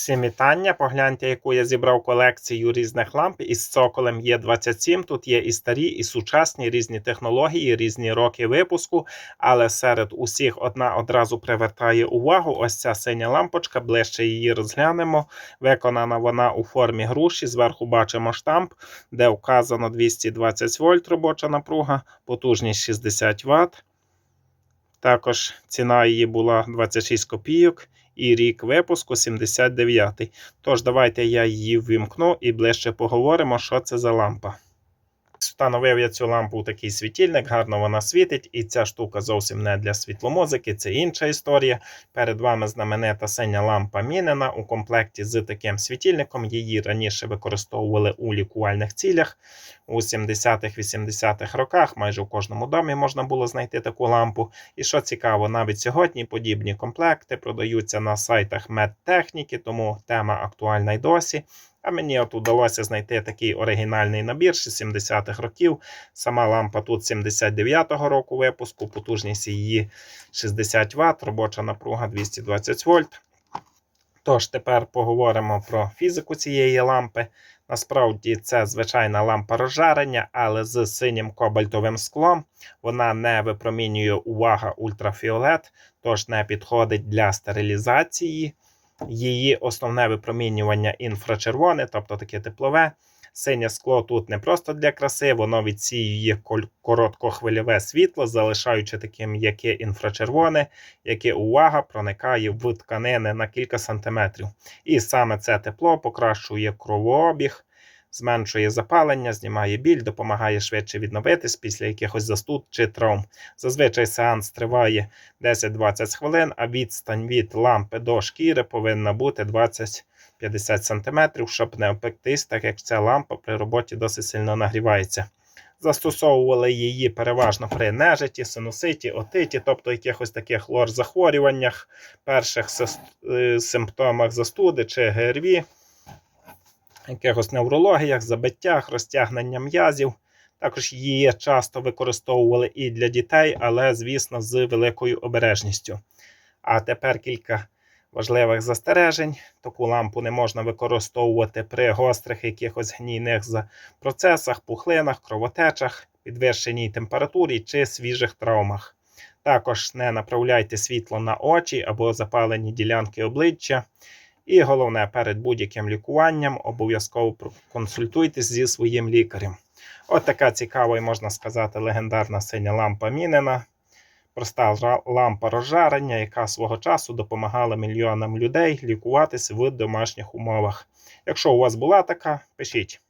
Всім вітання. Погляньте, яку я зібрав колекцію різних ламп із цоколем Є27. Тут є і старі, і сучасні різні технології, різні роки випуску. Але серед усіх одна одразу привертає увагу. Ось ця синя лампочка, ближче її розглянемо. Виконана вона у формі груші. Зверху бачимо штамп, де вказано 220 вольт робоча напруга, потужність 60 Вт. Також ціна її була 26 копійок і рік випуску 79. Тож, давайте я її ввімкну і ближче поговоримо, що це за лампа. Встановив я цю лампу у такий світильник, гарно вона світить, і ця штука зовсім не для світломузики, це інша історія. Перед вами знаменита синя лампа Мінена у комплекті з таким світильником. Її раніше використовували у лікувальних цілях. У 70-х-80-х роках майже у кожному домі можна було знайти таку лампу. І що цікаво, навіть сьогодні подібні комплекти продаються на сайтах медтехніки, тому тема актуальна й досі. А мені от удалося знайти такий оригінальний набір 60-х років. Сама лампа тут 79-го року випуску, потужність її 60 Вт, робоча напруга 220 вольт. Тож, тепер поговоримо про фізику цієї лампи. Насправді, це звичайна лампа розжарення, але з синім кобальтовим склом. Вона не випромінює увага ультрафіолет, тож не підходить для стерилізації. Її основне випромінювання інфрачервоне, тобто таке теплове. Синє скло тут не просто для краси, воно відсіює короткохвильове світло, залишаючи таке м'яке інфрачервоне, яке увага проникає в тканини на кілька сантиметрів. І саме це тепло покращує кровообіг, зменшує запалення, знімає біль, допомагає швидше відновитись після якихось застуд чи травм. Зазвичай сеанс триває 10-20 хвилин, а відстань від лампи до шкіри повинна бути 20-50 см, щоб не опектись, так як ця лампа при роботі досить сильно нагрівається. Застосовували її переважно при нежиті, синуситі, отиті, тобто якихось таких лор-захворюваннях, перших симптомах застуди чи ГРВІ якихось неврологіях, забиттях, розтягнення м'язів. Також її часто використовували і для дітей, але, звісно, з великою обережністю. А тепер кілька важливих застережень. Таку лампу не можна використовувати при гострих якихось гнійних процесах, пухлинах, кровотечах, підвищеній температурі чи свіжих травмах. Також не направляйте світло на очі або запалені ділянки обличчя. І головне, перед будь-яким лікуванням обов'язково консультуйтесь зі своїм лікарем. От така цікава і можна сказати, легендарна синя лампа Мінена. Проста лампа розжарення, яка свого часу допомагала мільйонам людей лікуватися в домашніх умовах. Якщо у вас була така, пишіть.